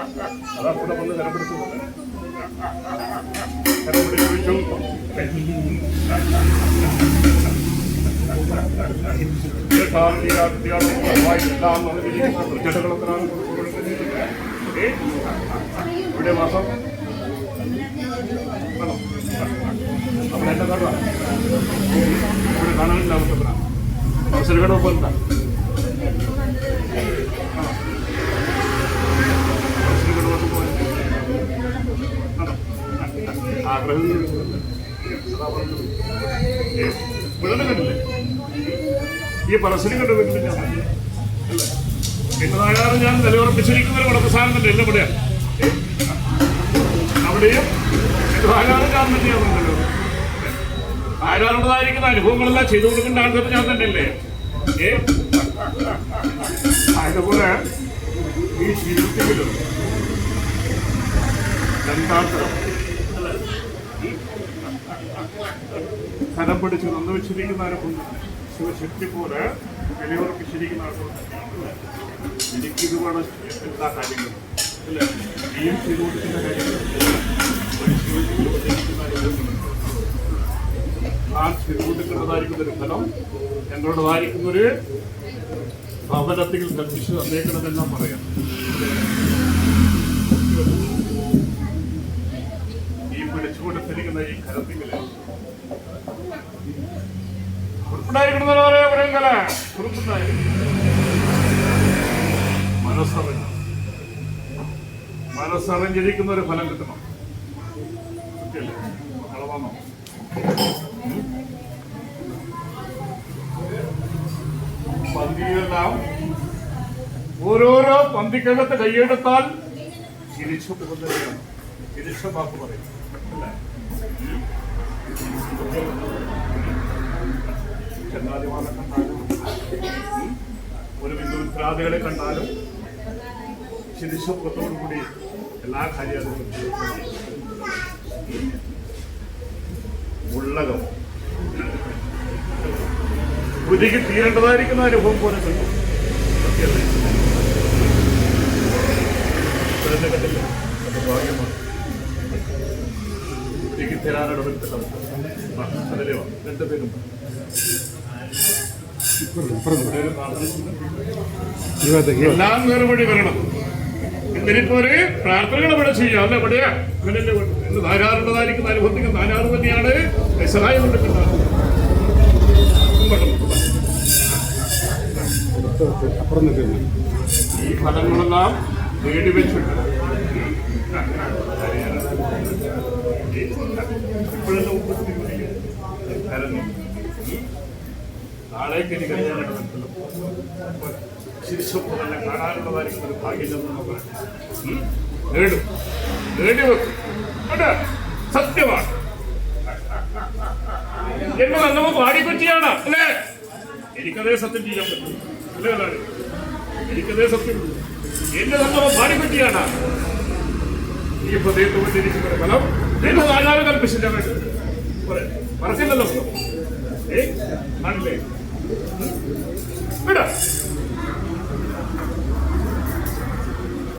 അതാ കൂടെ വന്ന് കരപിടിച്ചു കരപിടിച്ചു ഇവിടെ മാസം? അവിടെ എന്നെ കാണുക ഇവിടെ കാണാനില്ല അവസരം അവസരങ്ങളുടെ ഒപ്പം എന്താ ആഗ്രഹം. ഈ ഞാൻ ഞാൻ നിലയുറപ്പിച്ചിരിക്കുന്ന ഒരു വടക്കസാധനത്തിന്റെ എല്ലാം ഇവിടെയാണ്. അവിടെയും അനുഭവങ്ങളെല്ലാം ചെയ്തു കൊടുക്കേണ്ട ആൾക്കാർ ഞാൻ തന്നെയല്ലേ? ഏ? അതുപോലെ ഈ ജീവിതത്തിലും രണ്ടാന്തരം കരം പിടിച്ച് നന്നു വെച്ചിരിക്കുന്ന ശിവശക്തി പോലെ വിലയുറപ്പിച്ചിരിക്കുന്ന ശരിക്കുന്ന എനിക്കിതുമാണ് എല്ലാ കാര്യങ്ങളും അല്ലേ? നീയും ചെയ്തു കൊടുക്കുന്ന കാര്യങ്ങൾ ഞാൻ ചെയ്തു കൊടുക്കുന്നതായിരിക്കുന്ന ഒരു ഫലം ഞങ്ങളുടേതായിരിക്കുന്ന ഒരു ഭവനത്തിൽ കൽപ്പിച്ച് തന്നേക്കണമെന്നാ പറയാം ഈ പിടിച്ചു കൊടുത്തിരിക്കുന്ന ഈ കരത്തിങ്കിൽ മനസ്സറിഞ്ഞ്. മനസ്സറിഞ്ഞിരിക്കുന്ന ഒരു ഫലം കിട്ടണം? പന്തിയെല്ലാം ഓരോരോ പന്തിക്കകത്ത് കൈയെടുത്താൽ തിരിച്ചു പോകുന്നവരാണ് തിരിച്ച വാക്ക് പറയും. അല്ലേ? ചെന്നാലിമാരെ കണ്ടാലും ഒരു ബിന്ദുത്രാദികളെ കണ്ടാലും ശിരിശുഖത്തോടുകൂടി എല്ലാ കാര്യങ്ങളും ഉള്ളകം. ഉരുകി തീരേണ്ടതായിരിക്കുന്ന അനുഭവം പോലെ കിട്ടും? ഇതെന്നെ കണ്ടില്ലേ? അത് ഭാഗ്യമാണ് എല്ലാം നേർവഴി വരണം. എന്നിരിപ്പോ ഒരു പ്രാർത്ഥനകൾ ഇവിടെ ചെയ്യാം. അല്ല എവിടെയാ അങ്ങനെയല്ലേ വേണ്ടത്? ഇന്ന് ധാരാളുള്ളതായിരിക്കുന്ന അനുഭവത്തിന് ധാരാളം തന്നെയാണ് സഹായം കൊടുക്കുന്നത് ഈ ഫലങ്ങളെല്ലാം നേടി ഇപ്പോഴെല്ലാം ഉപസ്ഥിതി കരഞ്ഞു നാളേക്ക് എനിക്ക് കല്യാണം ശിശുപ്പുകളെ കാണാനുള്ളതായിരിക്കുന്ന ഒരു ഭാഗ്യം ചെന്ന് നമുക്ക് ഉം? നേടും നേടി വെക്കും കേട്ടോ? സത്യമാണ് എന്നെ നമ്മൾ പാടിപ്പറ്റിയാണ് അല്ലേ എനിക്കതേ സത്യം ചെയ്യാൻ പറ്റും അല്ലേ എനിക്കതേ സത്യം എന്റെ നമ്മൾ പാടിപ്പറ്റിയാണ് ఈ ప్రభుత్వం నిర్మించిన బలం రెండు ఆధారం కల్పించడం వరసిల్లలో అంటే బిడ్డ